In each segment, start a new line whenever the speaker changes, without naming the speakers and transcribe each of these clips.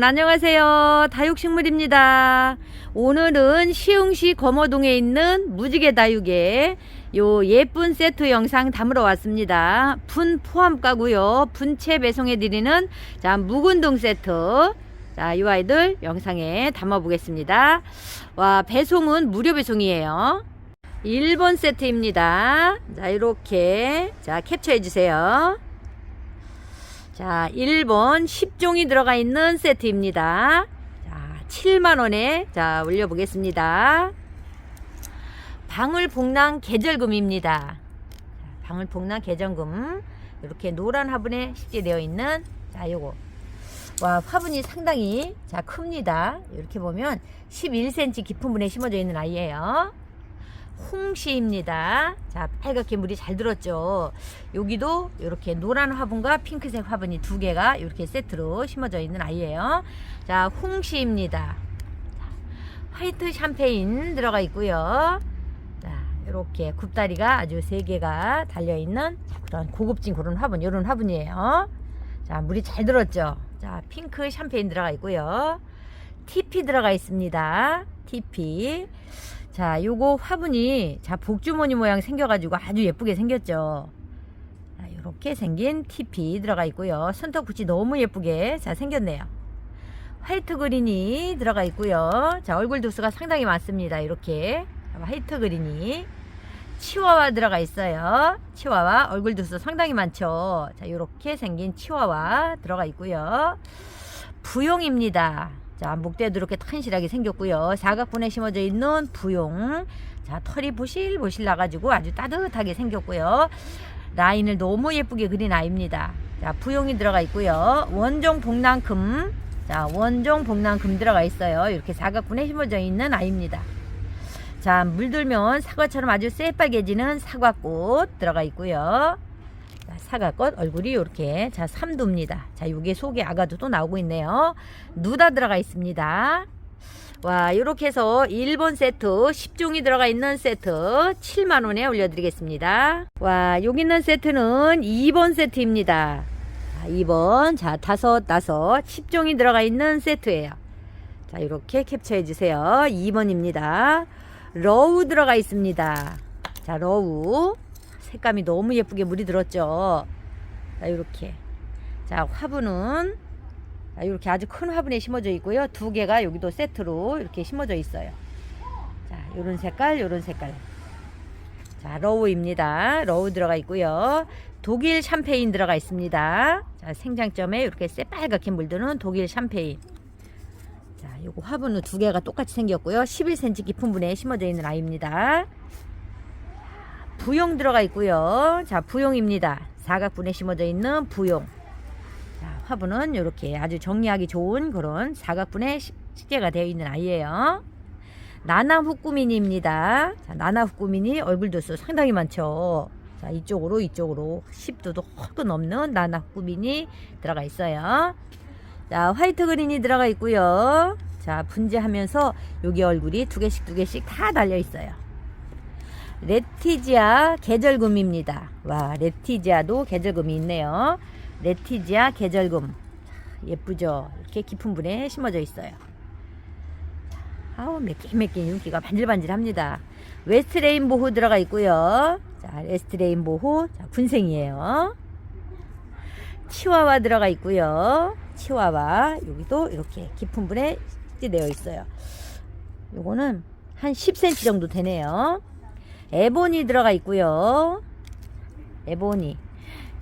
여러분 안녕하세요. 다육식물입니다. 오늘은 시흥시 거머동에 있는 무지개 다육에 요 예쁜 세트 영상 담으러 왔습니다. 분 포함 가고요. 분체 배송해 드리는 자 묵은동 세트. 자 이 아이들 영상에 담아 보겠습니다. 와 배송은 무료 배송이에요. 1번 세트입니다. 자 이렇게 자 캡처해 주세요 자, 1번 10종이 들어가 있는 세트입니다. 자, 7만원에 자, 올려보겠습니다. 방울복랑 계절금입니다. 자, 방울복랑 계절금. 이렇게 노란 화분에 식재되어 있는 자, 요거. 와, 화분이 상당히 자, 큽니다. 이렇게 보면 11cm 깊은 분에 심어져 있는 아이예요. 홍시입니다. 자, 빨갛게 물이 잘 들었죠. 여기도 이렇게 노란 화분과 핑크색 화분이 두 개가 이렇게 세트로 심어져 있는 아이예요. 자, 홍시입니다. 자, 화이트 샴페인 들어가 있고요. 자, 이렇게 굽다리가 아주 세 개가 달려 있는 그런 고급진 그런 화분, 이런 화분이에요. 자, 물이 잘 들었죠. 자, 핑크 샴페인 들어가 있고요. TP 들어가 있습니다. TP. 자, 요거 화분이 자 복주머니 모양 생겨가지고 아주 예쁘게 생겼죠. 자, 이렇게 생긴 TP 들어가 있고요. 손톱 끝이 너무 예쁘게 잘 생겼네요. 화이트 그린이 들어가 있고요. 자, 얼굴 도수가 상당히 많습니다. 이렇게 화이트 그린이 치와와 들어가 있어요. 치와와 얼굴 도수 상당히 많죠. 자, 이렇게 생긴 치와와 들어가 있고요. 부용입니다. 자, 목대도 이렇게 탄실하게 생겼고요. 사각분에 심어져 있는 부용. 자, 털이 보실보실 나가지고 아주 따뜻하게 생겼고요. 라인을 너무 예쁘게 그린 아이입니다. 자, 부용이 들어가 있고요. 원종 복랑금. 자, 원종 복랑금 들어가 있어요. 이렇게 사각분에 심어져 있는 아이입니다. 자, 물들면 사과처럼 아주 새빨개지는 사과꽃 들어가 있고요. 자, 사과꽃 얼굴이 이렇게 자 삼두입니다. 자 요게 속에 아가도 또 나오고 있네요. 누다 들어가 있습니다. 와 이렇게 해서 1번 세트 10종이 들어가 있는 세트 7만원에 올려드리겠습니다. 와 여기 있는 세트는 2번 세트입니다. 자, 2번 자 다섯 다섯 10종이 들어가 있는 세트예요. 자 이렇게 캡처해 주세요. 2번입니다. 러우 들어가 있습니다. 자 러우 색감이 너무 예쁘게 물이 들었죠. 자, 이렇게. 자, 화분은 자, 이렇게 아주 큰 화분에 심어져 있고요. 두 개가 여기도 세트로 이렇게 심어져 있어요. 자, 요런 색깔, 요런 색깔. 자, 러우입니다. 러우 들어가 있고요. 독일 샴페인 들어가 있습니다. 자, 생장점에 이렇게 새빨갛게 물드는 독일 샴페인. 자, 요거 화분은 두 개가 똑같이 생겼고요. 11cm 깊은 분에 심어져 있는 아이입니다. 부용 들어가 있고요. 자, 부용입니다. 사각분에 심어져 있는 부용. 자, 화분은 이렇게 아주 정리하기 좋은 그런 사각분에 시- 식재가 되어 있는 아이예요. 나나 후꾸미니입니다. 자, 나나 후꾸미니 얼굴 도수 상당히 많죠. 자, 이쪽으로 이쪽으로 10도도 허도 넘는 나나 후꾸미니 들어가 있어요. 자, 화이트 그린이 들어가 있고요. 자, 분재하면서 여기 얼굴이 두 개씩 두 개씩 다 달려 있어요. 레티지아 계절금입니다. 와, 레티지아도 계절금이 있네요. 레티지아 계절금. 예쁘죠? 이렇게 깊은 분에 심어져 있어요. 아우, 매끈매끈 윤기가 반질반질합니다. 웨스트 레인 보호 들어가 있고요. 자, 웨스트 레인 보호. 자, 군생이에요. 치와와 들어가 있고요. 치와와. 여기도 이렇게 깊은 분에 식재되어 있어요. 요거는 한 10cm 정도 되네요. 에보니 들어가 있고요. 에보니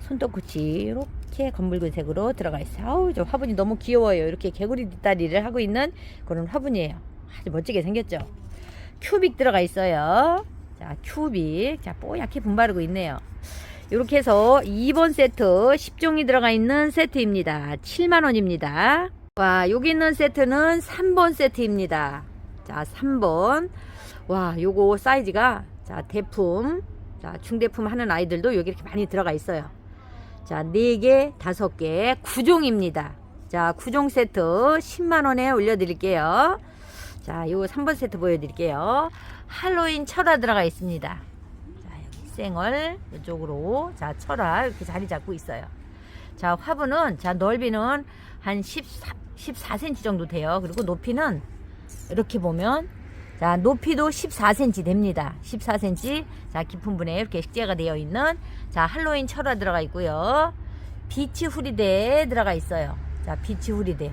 손톱끝이 이렇게 검붉은 색으로 들어가 있어요. 아우 저 화분이 너무 귀여워요. 이렇게 개구리 뒷다리를 하고 있는 그런 화분이에요. 아주 멋지게 생겼죠. 큐빅 들어가 있어요. 자 큐빅 자 뽀얗게 분바르고 있네요. 이렇게 해서 2번 세트 10종이 들어가 있는 세트입니다. 7만원입니다. 와 여기 있는 세트는 3번 세트입니다. 자 3번 와 요거 사이즈가 자 대품. 자 중대품 하는 아이들도 여기 이렇게 많이 들어가 있어요. 자 4개 5개 9종입니다. 자 9종 세트 10만원에 올려드릴게요. 자 요거 3번 세트 보여드릴게요. 할로윈 철화 들어가 있습니다. 자 여기 생얼 이쪽으로. 자 철화 이렇게 자리 잡고 있어요. 자, 화분은 자, 넓이는 한 14, 14cm 정도 돼요. 그리고 높이는 이렇게 보면 자, 높이도 14cm 됩니다. 14cm. 자, 깊은 분에 이렇게 식재가 되어 있는 자, 할로윈 철화 들어가 있고요. 비치 후리대 들어가 있어요. 자, 비치 후리대.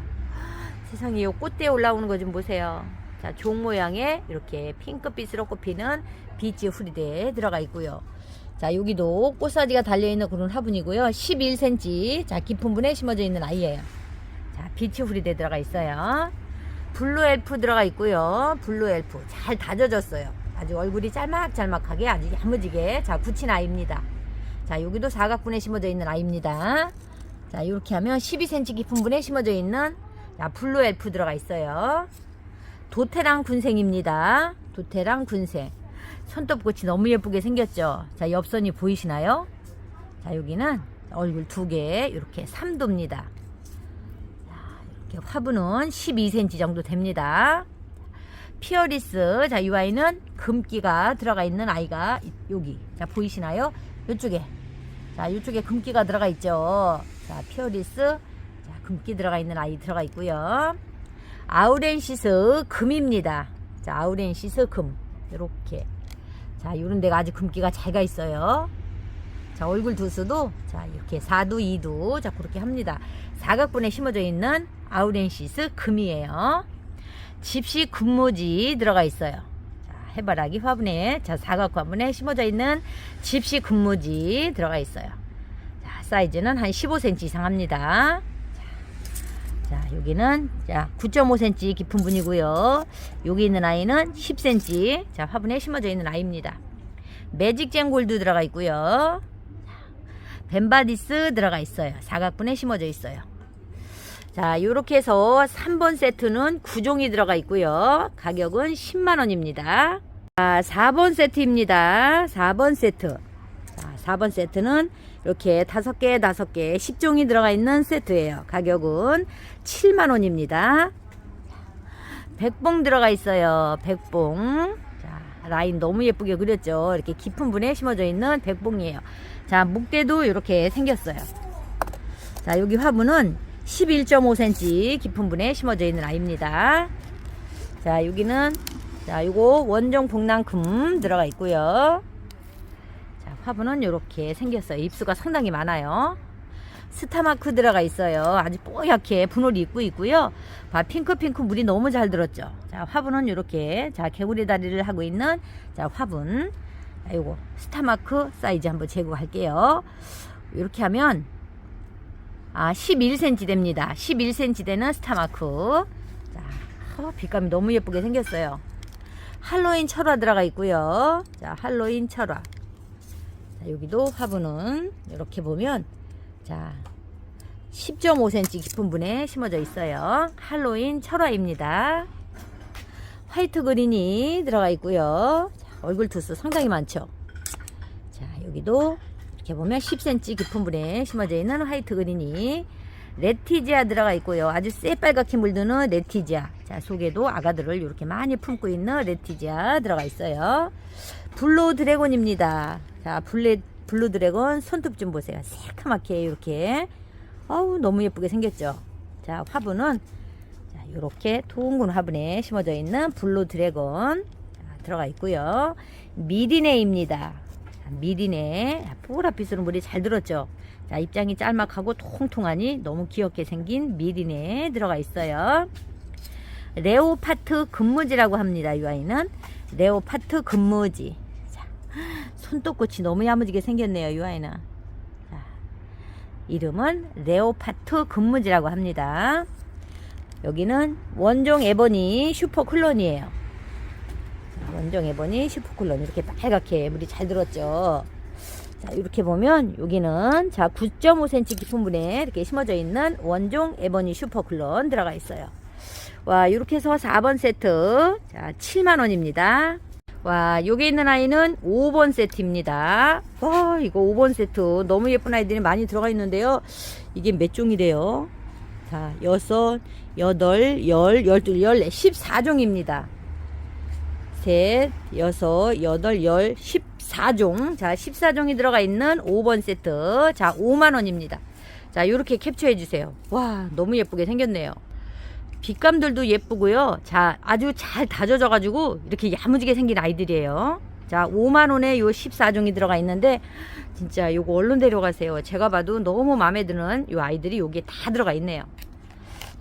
세상에 요 꽃대에 올라오는 거 좀 보세요. 자, 종 모양의 이렇게 핑크빛으로 꼽히는 비치 후리대 들어가 있고요. 자, 여기도 꽃사지가 달려있는 그런 화분이고요. 11cm. 자, 깊은 분에 심어져 있는 아이예요. 자, 비치 후리대 들어가 있어요. 블루 엘프 들어가 있고요. 블루 엘프. 잘 다져졌어요. 아주 얼굴이 짤막짤막하게 아주 야무지게. 자, 붙인 아이입니다. 자, 여기도 사각분에 심어져 있는 아이입니다. 자, 이렇게 하면 12cm 깊은 분에 심어져 있는 자, 블루 엘프 들어가 있어요. 도테랑 군생입니다. 도테랑 군생. 손톱꽃이 너무 예쁘게 생겼죠. 자, 옆선이 보이시나요? 자, 여기는 얼굴 두 개, 이렇게 3도입니다. 화분은 12cm 정도 됩니다. 피어리스, 자, 이 아이는 금기가 들어가 있는 아이가 이- 여기. 자, 보이시나요? 이쪽에. 자, 이쪽에 금기가 들어가 있죠. 자, 피어리스. 자, 금기 들어가 있는 아이 들어가 있고요. 아우렌시스 금입니다. 자, 아우렌시스 금. 이렇게. 자, 요런 데가 아주 금기가 잘 가 있어요. 자, 얼굴 두수도 자, 이렇게 4두, 2두. 자, 그렇게 합니다. 사각분에 심어져 있는 아우렌시스 금이에요. 집시 금모지 들어가 있어요. 자, 해바라기 화분에 자, 사각 화분에 심어져 있는 집시 금모지 들어가 있어요. 자, 사이즈는 한 15cm 이상 합니다. 자, 여기는 자 9.5cm 깊은 분이고요. 여기 있는 아이는 10cm. 자, 화분에 심어져 있는 아이입니다. 매직젠 골드 들어가 있고요. 벤바디스 들어가 있어요. 사각분에 심어져 있어요. 자, 요렇게 해서 3번 세트는 9종이 들어가 있고요. 가격은 10만 원입니다. 자, 4번 세트입니다. 4번 세트. 자, 4번 세트는 이렇게 5개, 5개, 10종이 들어가 있는 세트예요. 가격은 7만 원입니다. 백봉 들어가 있어요. 백봉. 자, 라인 너무 예쁘게 그렸죠. 이렇게 깊은 분에 심어져 있는 백봉이에요. 자, 목대도 이렇게 생겼어요. 자, 여기 화분은 11.5cm 깊은 분에 심어져 있는 아이입니다. 자, 여기는 자, 요거 원종 복랑금 들어가 있고요. 자, 화분은 이렇게 생겼어요. 입수가 상당히 많아요. 스타마크 들어가 있어요. 아주 뽀얗게 분홀이 입고 있고요. 봐, 핑크핑크 물이 너무 잘 들었죠. 자, 화분은 이렇게 자, 개구리 다리를 하고 있는 자, 화분. 자, 요거 스타마크 사이즈 한번 재고할게요. 이렇게 하면 아, 11cm 됩니다. 11cm 되는 스타마크. 자, 어, 빛감이 너무 예쁘게 생겼어요. 할로윈 철화 들어가 있고요. 자, 할로윈 철화. 자, 여기도 화분은 이렇게 보면 자, 10.5cm 깊은 분에 심어져 있어요. 할로윈 철화입니다. 화이트 그린이 들어가 있고요. 자, 얼굴 투수 상당히 많죠. 자, 여기도 이렇게 보면 10cm 깊은 분에 심어져 있는 화이트 그린이 레티지아 들어가 있고요. 아주 새빨갛게 물드는 레티지아. 자, 속에도 아가들을 이렇게 많이 품고 있는 레티지아 들어가 있어요. 블루 드래곤입니다. 자, 블레, 블루 드래곤 손톱 좀 보세요. 새카맣게 이렇게. 어우, 너무 예쁘게 생겼죠. 자, 화분은 자, 이렇게 둥근 화분에 심어져 있는 블루 드래곤 자, 들어가 있고요. 미리네입니다. 자, 미리네. 보라빛으로 물이 잘 들었죠. 자, 입장이 짤막하고 통통하니 너무 귀엽게 생긴 미리네 들어가 있어요. 레오파트 금무지라고 합니다. 이 아이는 레오파트 금무지. 자, 손톱꽃이 너무 야무지게 생겼네요. 이 아이는. 자, 이름은 레오파트 금무지라고 합니다. 여기는 원종 에버니 슈퍼 클론이에요. 자, 원종 에버니 슈퍼 클론 이렇게 빨갛게 물이 잘 들었죠. 자, 이렇게 보면 여기는 자 9.5cm 깊은 분에 이렇게 심어져 있는 원종 에버니 슈퍼 클론 들어가 있어요. 와, 이렇게 해서 4번 세트. 자, 7만 원입니다. 와, 여기 있는 아이는 5번 세트입니다. 와, 이거 5번 세트. 너무 예쁜 아이들이 많이 들어가 있는데요. 이게 몇 종이래요? 자, 여섯, 여덟, 열, 열둘, 열네, 14종입니다. 셋, 여섯, 여덟, 열, 14종. 자, 14종이 들어가 있는 5번 세트. 자, 5만 원입니다. 자, 이렇게 캡처해 주세요. 와, 너무 예쁘게 생겼네요. 빛감들도 예쁘고요. 자, 아주 잘 다져져 가지고 이렇게 야무지게 생긴 아이들이에요. 자, 5만 원에 요 14종이 들어가 있는데 진짜 요거 얼른 데려가세요. 제가 봐도 너무 마음에 드는 요 아이들이 여기에 다 들어가 있네요.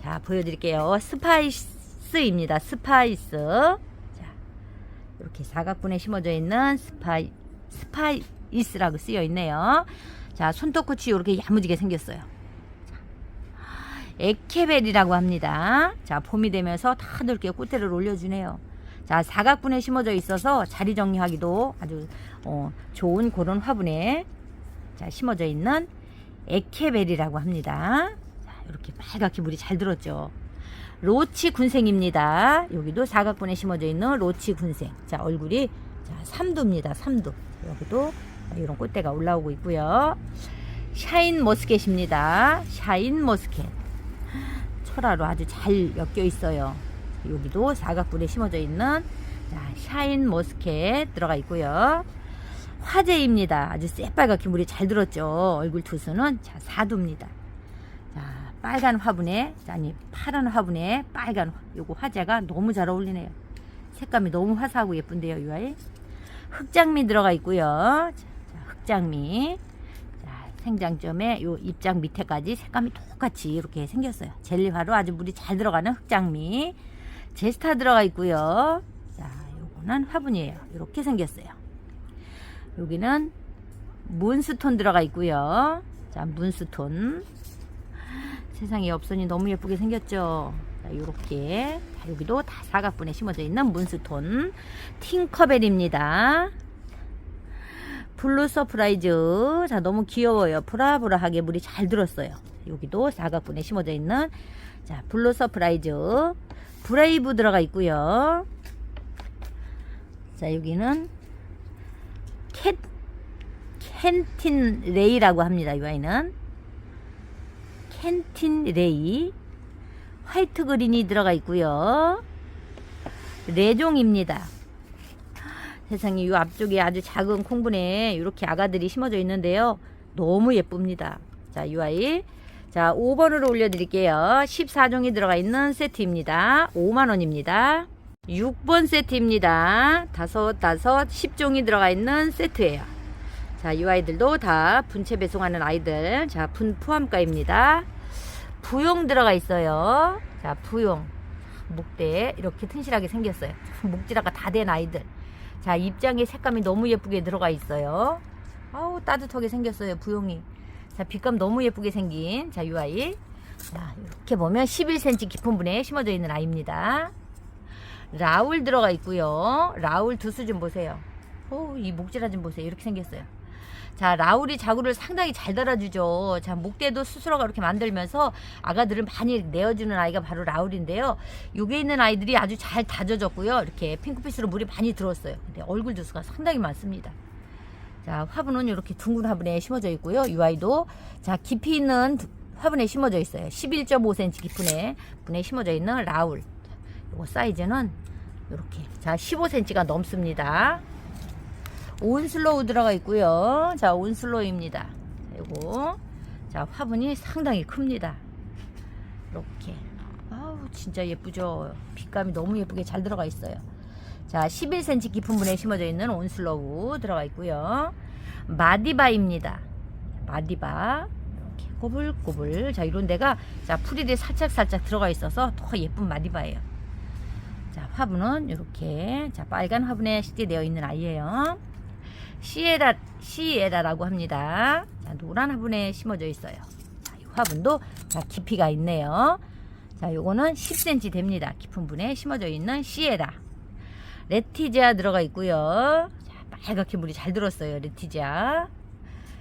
자, 보여 드릴게요. 스파이스입니다. 스파이스. 자, 이렇게 사각분에 심어져 있는 스파이, 스파이스라고 쓰여 있네요. 자, 손톱끝이 이렇게 야무지게 생겼어요. 에케벨이라고 합니다. 자, 봄이 되면서 다들 이렇게 꽃대를 올려주네요. 자, 사각분에 심어져 있어서 자리 정리하기도 아주 어, 좋은 그런 화분에 자, 심어져 있는 에케벨이라고 합니다. 자, 이렇게 빨갛게 물이 잘 들었죠. 로치 군생입니다. 여기도 사각분에 심어져 있는 로치 군생. 자, 얼굴이 자, 삼두입니다. 삼두. 여기도 이런 꽃대가 올라오고 있고요. 샤인 머스켓입니다. 샤인 머스켓. 철화로 아주 잘 엮여 있어요. 여기도 사각분에 심어져 있는 자, 샤인 머스켓 들어가 있고요. 화재입니다. 아주 새빨갛게 물이 잘 들었죠. 얼굴 투수는 자, 사두입니다. 자, 빨간 화분에, 아니, 파란 화분에 빨간, 요거 화재가 너무 잘 어울리네요. 색감이 너무 화사하고 예쁜데요, 이 아이. 흑장미 들어가 있고요. 자, 자, 흑장미. 자, 생장점에 요 입장 밑에까지 색감이 똑같이 이렇게 생겼어요. 젤리화로 아주 물이 잘 들어가는 흑장미. 제스타 들어가 있고요. 자, 요거는 화분이에요. 이렇게 생겼어요. 여기는 문스톤 들어가 있고요. 자, 문스톤. 세상에 엽선이 너무 예쁘게 생겼죠. 자, 요렇게. 자, 여기도 다 사각분에 심어져 있는 문스톤. 팅커벨입니다. 블루 서프라이즈. 자, 너무 귀여워요. 브라브라하게 물이 잘 들었어요. 여기도 사각분에 심어져 있는 자, 블루 서프라이즈. 브레이브 들어가 있고요. 자, 여기는 캔, 캔틴 레이라고 합니다. 이 아이는. 캔틴 레이. 화이트 그린이 들어가 있고요. 레종입니다. 세상에 이 앞쪽에 아주 작은 콩분에 이렇게 아가들이 심어져 있는데요. 너무 예쁩니다. 자, 이 아이. 자, 5번으로 올려드릴게요. 14종이 들어가 있는 세트입니다. 5만원입니다. 6번 세트입니다. 다섯, 다섯, 10종이 들어가 있는 세트예요. 자, 이 아이들도 다 분체 배송하는 아이들. 자, 분 포함가입니다. 부용 들어가 있어요. 자, 부용. 목대 이렇게 튼실하게 생겼어요. 목지라가 다된 아이들. 자, 입장에 색감이 너무 예쁘게 들어가 있어요. 아우, 따뜻하게 생겼어요, 부용이. 자, 빛감 너무 예쁘게 생긴, 자, 이 아이. 자, 이렇게 보면 11cm 깊은 분에 심어져 있는 아이입니다. 라울 들어가 있고요. 라울 두수 좀 보세요. 오, 이 목지라 좀 보세요. 이렇게 생겼어요. 자, 라울이 자구를 상당히 잘 달아주죠. 자, 목대도 스스로가 이렇게 만들면서 아가들을 많이 내어주는 아이가 바로 라울인데요. 여기에 있는 아이들이 아주 잘 다져졌고요. 이렇게 핑크빛으로 물이 많이 들었어요. 근데 얼굴 두수가 상당히 많습니다. 자, 화분은 이렇게 둥근 화분에 심어져 있고요. 이 아이도 자, 깊이 있는 두- 화분에 심어져 있어요. 11.5cm 깊은에 분에 심어져 있는 라울. 요거 사이즈는 이렇게 자, 15cm가 넘습니다. 온슬로우 들어가 있고요. 자, 온슬로우입니다. 그리고 자, 화분이 상당히 큽니다. 이렇게. 아우, 진짜 예쁘죠? 빛감이 너무 예쁘게 잘 들어가 있어요. 자, 11cm 깊은 분에 심어져 있는 온슬로우 들어가 있고요. 마디바입니다. 마디바. 이렇게 꼬불꼬불. 자, 이런 데가 자, 풀이들이 살짝살짝 들어가 있어서 더 예쁜 마디바예요. 자, 화분은 이렇게 자, 빨간 화분에 식재되어 있는 아이예요. 시에라 시에라라고 합니다. 자, 노란 화분에 심어져 있어요. 자, 이 화분도 자, 깊이가 있네요. 자, 요거는 10cm 됩니다. 깊은 분에 심어져 있는 시에라. 레티지아 들어가 있고요. 자, 빨갛게 물이 잘 들었어요. 레티지아.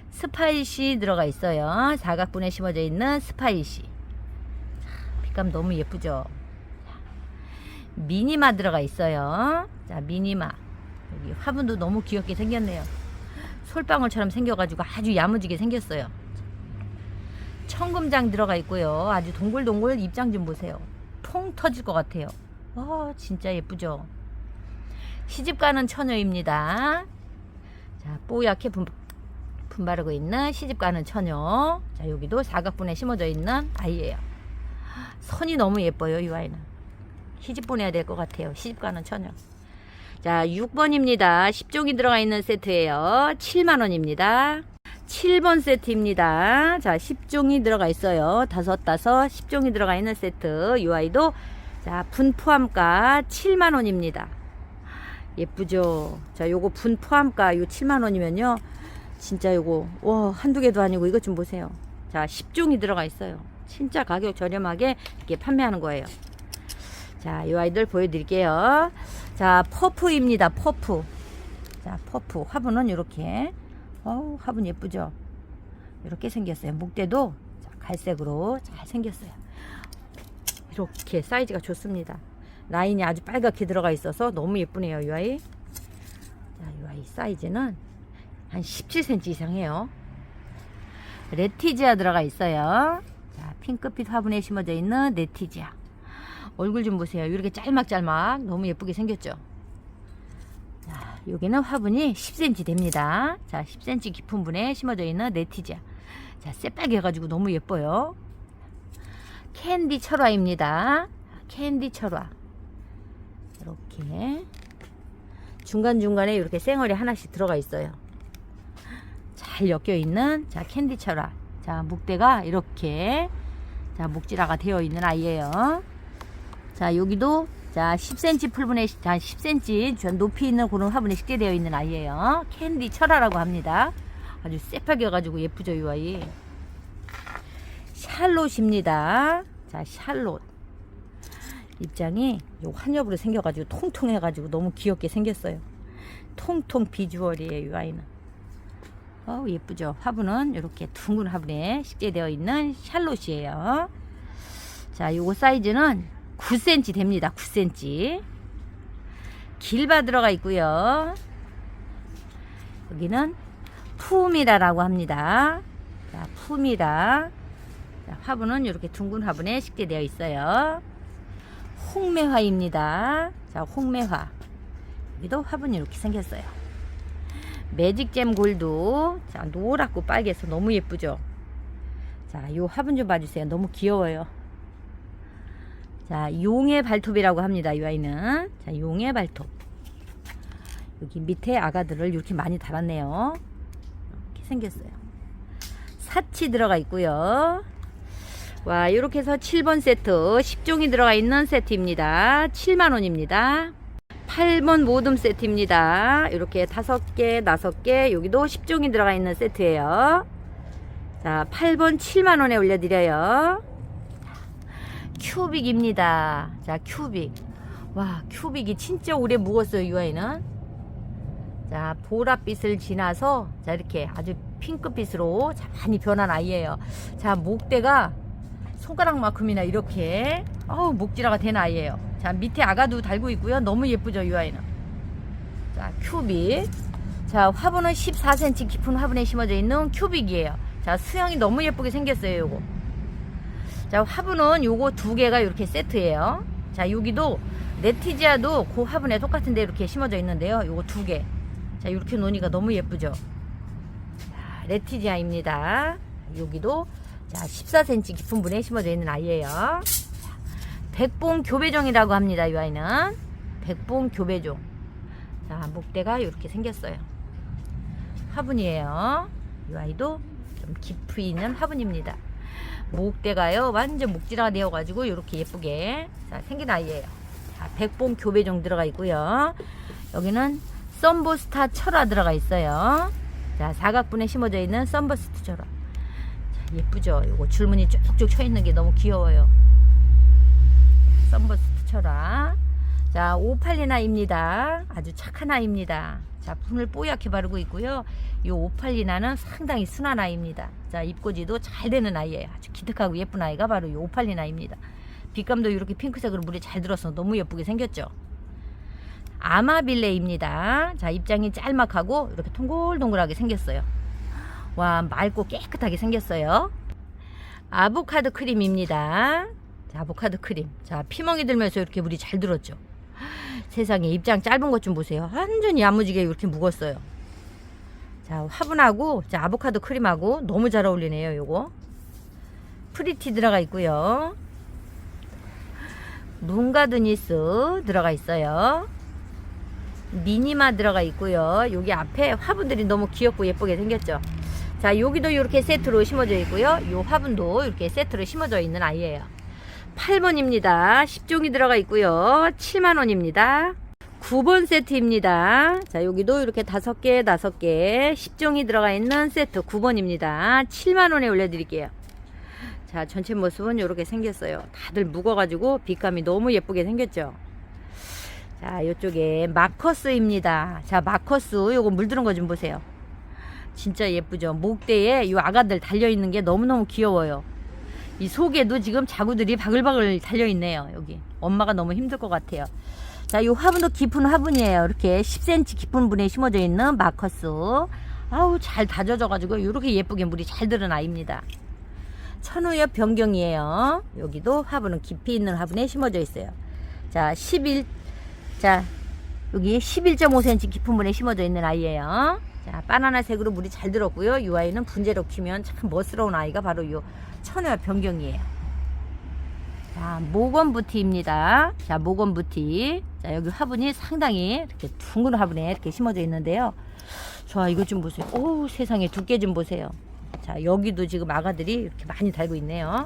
스파이시 들어가 있어요. 사각분에 심어져 있는 스파이시. 자, 빛감 너무 예쁘죠? 미니마 들어가 있어요. 자, 미니마. 여기 화분도 너무 귀엽게 생겼네요. 솔방울처럼 생겨가지고 아주 야무지게 생겼어요. 청금장 들어가 있고요. 아주 동글동글 입장 좀 보세요. 통 터질 것 같아요. 와, 진짜 예쁘죠? 시집가는 처녀입니다. 자, 뽀얗게 분, 품 바르고 있는 시집가는 처녀. 자, 여기도 사각분에 심어져 있는 아이예요. 선이 너무 예뻐요, 이 아이는. 시집 보내야 될 것 같아요. 시집가는 처녀. 자, 6번입니다. 10종이 들어가 있는 세트예요. 7만원입니다. 7번 세트입니다. 자, 10종이 들어가 있어요. 다섯, 다섯, 10종이 들어가 있는 세트. 이 아이도, 자, 분 포함가 7만 원입니다. 예쁘죠? 자, 요거 분 포함가 요 7만 원이면요. 진짜 요거, 와, 한두 개도 아니고 이것 좀 보세요. 자, 10종이 들어가 있어요. 진짜 가격 저렴하게 이렇게 판매하는 거예요. 자, 이 아이들 보여 드릴게요. 자, 퍼프입니다. 퍼프. 자, 퍼프. 화분은 이렇게. 어우, 화분 예쁘죠? 이렇게 생겼어요. 목대도 자, 갈색으로 잘 생겼어요. 이렇게 사이즈가 좋습니다. 라인이 아주 빨갛게 들어가 있어서 너무 예쁘네요, 이 아이. 자, 이 아이 사이즈는 한 17cm 이상 해요. 레티지아 들어가 있어요. 자, 핑크빛 화분에 심어져 있는 레티지아. 얼굴 좀 보세요. 이렇게 짤막짤막 너무 예쁘게 생겼죠. 자, 여기는 화분이 10cm 됩니다. 자, 10cm 깊은 분에 심어져 있는 네티지아. 자, 새빨개 가지고 너무 예뻐요. 캔디 철화입니다. 캔디 철화. 이렇게 중간중간에 이렇게 쌩얼이 하나씩 들어가 있어요. 잘 엮여 있는 자, 캔디 철화. 자, 목대가 이렇게 자, 목질화가 되어 있는 아이예요. 자, 여기도 자, 10cm 풀분에 자, 10cm 전 높이 있는 그런 화분에 식재되어 있는 아이예요. 캔디 철화라고 합니다. 아주 새빨개 가지고 예쁘죠, 이 아이. 샬롯입니다. 자, 샬롯. 입장이 요 한엽으로 생겨가지고 통통해가지고 너무 귀엽게 생겼어요. 통통 비주얼이에요, 이 아이는. 어우, 예쁘죠? 화분은 이렇게 둥근 화분에 식재되어 있는 샬롯이에요. 자, 요거 사이즈는 9cm 됩니다. 9cm. 길바 들어가 있고요. 여기는 푸미라라고 합니다. 자, 푸미라. 자, 화분은 이렇게 둥근 화분에 식재되어 있어요. 홍매화입니다. 자, 홍매화. 여기도 화분이 이렇게 생겼어요. 매직잼 골드. 자, 노랗고 빨개서 너무 예쁘죠? 자, 요 화분 좀 봐주세요. 너무 귀여워요. 자, 용의 발톱이라고 합니다. 이 아이는. 자, 용의 발톱. 여기 밑에 아가들을 이렇게 많이 달았네요. 이렇게 생겼어요. 사치 들어가 있고요. 와, 이렇게 해서 7번 세트 10종이 들어가 있는 세트입니다. 7만원입니다. 8번 모듬 세트입니다. 이렇게 5개, 4개, 여기도 10종이 들어가 있는 세트예요. 자, 8번 7만원에 올려드려요. 큐빅입니다. 자, 큐빅. 와, 큐빅이 진짜 오래 묵었어요, 이 아이는. 자, 보랏빛을 지나서, 자, 이렇게 아주 핑크빛으로 자, 많이 변한 아이예요. 자, 목대가 손가락만큼이나 이렇게, 어우, 목질화가 된 아이예요. 자, 밑에 아가도 달고 있고요. 너무 예쁘죠, 이 아이는. 자, 큐빅. 자, 화분은 14cm 깊은 화분에 심어져 있는 큐빅이에요. 자, 수영이 너무 예쁘게 생겼어요, 요거. 자, 화분은 요거 두 개가 이렇게 세트예요. 자, 여기도 네티지아도 그 화분에 똑같은데 이렇게 심어져 있는데요. 요거 두 개. 자, 이렇게 노니까 너무 예쁘죠? 자, 레티지아입니다. 여기도 자, 14cm 깊은 분에 심어져 있는 아이예요. 자, 백봉 교배종이라고 합니다. 이 아이는 백봉 교배종. 자, 목대가 이렇게 생겼어요. 화분이에요. 이 아이도 좀 깊이 있는 화분입니다. 목대가요 완전 목질화가 되어가지고 이렇게 예쁘게 자, 생긴 아이예요. 자, 백봉 교배종 들어가 있고요. 여기는 썬버스타 철화 들어가 있어요. 자 사각분에 심어져 있는 썬버스트 철화. 자, 예쁘죠? 요거 줄무늬 쭉쭉 쳐 있는 게 너무 귀여워요. 썬버스트 철화. 자 오팔리나입니다. 아주 착한 아이입니다. 자 분을 뽀얗게 바르고 있고요. 이 오팔리나는 상당히 순한 아이입니다. 자 입꼬지도 잘 되는 아이예요. 아주 기특하고 예쁜 아이가 바로 이 오팔리나입니다. 빛감도 이렇게 핑크색으로 물이 잘 들어서 너무 예쁘게 생겼죠. 아마빌레입니다. 자 입장이 짤막하고 이렇게 동글동글하게 생겼어요. 와 맑고 깨끗하게 생겼어요. 아보카도 크림입니다. 자, 아보카도 크림. 자 피멍이 들면서 이렇게 물이 잘 들었죠. 세상에 입장 짧은 것 좀 보세요. 완전히 야무지게 이렇게 묵었어요. 자, 화분하고 자, 아보카도 크림하고 너무 잘 어울리네요, 요거. 프리티 들어가 있고요. 문가드니스 들어가 있어요. 미니마 들어가 있고요. 여기 앞에 화분들이 너무 귀엽고 예쁘게 생겼죠. 자, 여기도 이렇게 세트로 심어져 있고요. 요 화분도 이렇게 세트로 심어져 있는 아이예요. 8번입니다. 10종이 들어가 있고요. 7만원입니다. 9번 세트입니다. 자, 여기도 이렇게 5개, 5개, 10종이 들어가 있는 세트 9번입니다. 7만원에 올려드릴게요. 자, 전체 모습은 이렇게 생겼어요. 다들 묵어가지고 빛감이 너무 예쁘게 생겼죠. 자, 이쪽에 마커스입니다. 자, 마커스 요거 물드는 거 좀 보세요. 진짜 예쁘죠. 목대에 요 아가들 달려 있는 게 너무너무 귀여워요. 이 속에도 지금 자구들이 바글바글 달려 있네요. 여기 엄마가 너무 힘들 것 같아요. 자, 이 화분도 깊은 화분이에요. 이렇게 10cm 깊은 분에 심어져 있는 마커스. 아우 잘 다져져 가지고 이렇게 예쁘게 물이 잘 들은 아이입니다. 천우엽 변경이에요. 여기도 화분은 깊이 있는 화분에 심어져 있어요. 자, 11 자, 여기 11.5cm 깊은 분에 심어져 있는 아이예요. 자, 바나나색으로 물이 잘 들었고요. 이 아이는 분재로 키면 참 멋스러운 아이가 바로 이 천우엽 변경이에요. 자, 모건부티입니다. 자, 모건부티. 자, 여기 화분이 상당히 이렇게 둥근 화분에 이렇게 심어져 있는데요. 자, 이것 좀 보세요. 오, 세상에 두께 좀 보세요. 자, 여기도 지금 아가들이 이렇게 많이 달고 있네요.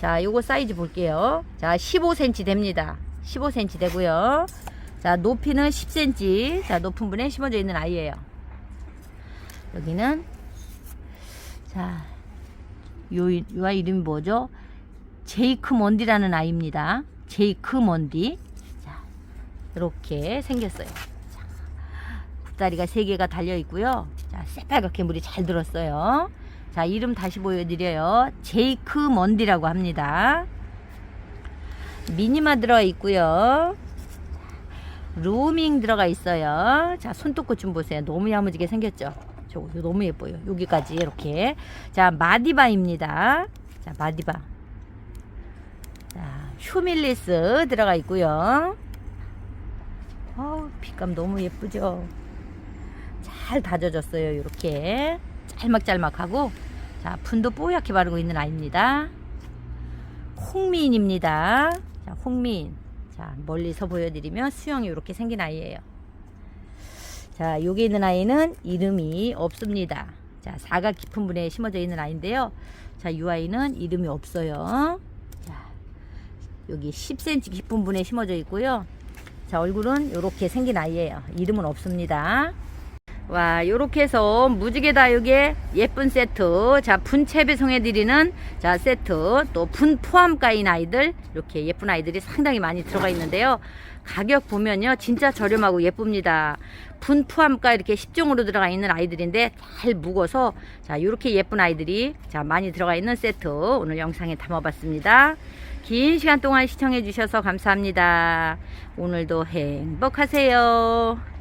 자, 요거 사이즈 볼게요. 자, 15cm 됩니다. 15cm 되고요. 자, 높이는 10cm. 자, 높은 분에 심어져 있는 아이예요. 여기는 자, 요, 요 아이 이름이 뭐죠? 제이크 먼디라는 아이입니다. 제이크 먼디. 자, 이렇게 생겼어요. 자, 굽다리가 세 개가 달려 있고요. 자, 새빨갛게 물이 잘 들었어요. 자, 이름 다시 보여드려요. 제이크 먼디라고 합니다. 미니마 들어 있고요. 로밍 들어가 있어요. 자, 손톱 꽃 좀 보세요. 너무 야무지게 생겼죠? 저거 너무 예뻐요. 여기까지 이렇게. 자, 마디바입니다. 자, 마디바. 자, 휴밀리스 들어가 있고요. 어우, 빛감 너무 예쁘죠? 잘 다져졌어요. 이렇게. 짤막짤막하고. 자, 분도 뽀얗게 바르고 있는 아이입니다. 홍미인입니다. 자, 홍미인. 자, 멀리서 보여드리면 수영이 이렇게 생긴 아이예요. 자, 여기 있는 아이는 이름이 없습니다. 자, 사각 깊은 분에 심어져 있는 아이인데요. 자, 이 아이는 이름이 없어요. 자, 여기 10cm 깊은 분에 심어져 있고요. 자, 얼굴은 이렇게 생긴 아이예요. 이름은 없습니다. 와, 요렇게 해서 무지개 다육의 예쁜 세트. 자, 분채 배송해 드리는 자, 세트. 또 분 포함가인 아이들. 이렇게 예쁜 아이들이 상당히 많이 들어가 있는데요. 가격 보면요. 진짜 저렴하고 예쁩니다. 분 포함가 이렇게 10종으로 들어가 있는 아이들인데 잘 묵어서 자, 요렇게 예쁜 아이들이 자, 많이 들어가 있는 세트. 오늘 영상에 담아 봤습니다. 긴 시간 동안 시청해 주셔서 감사합니다. 오늘도 행복하세요.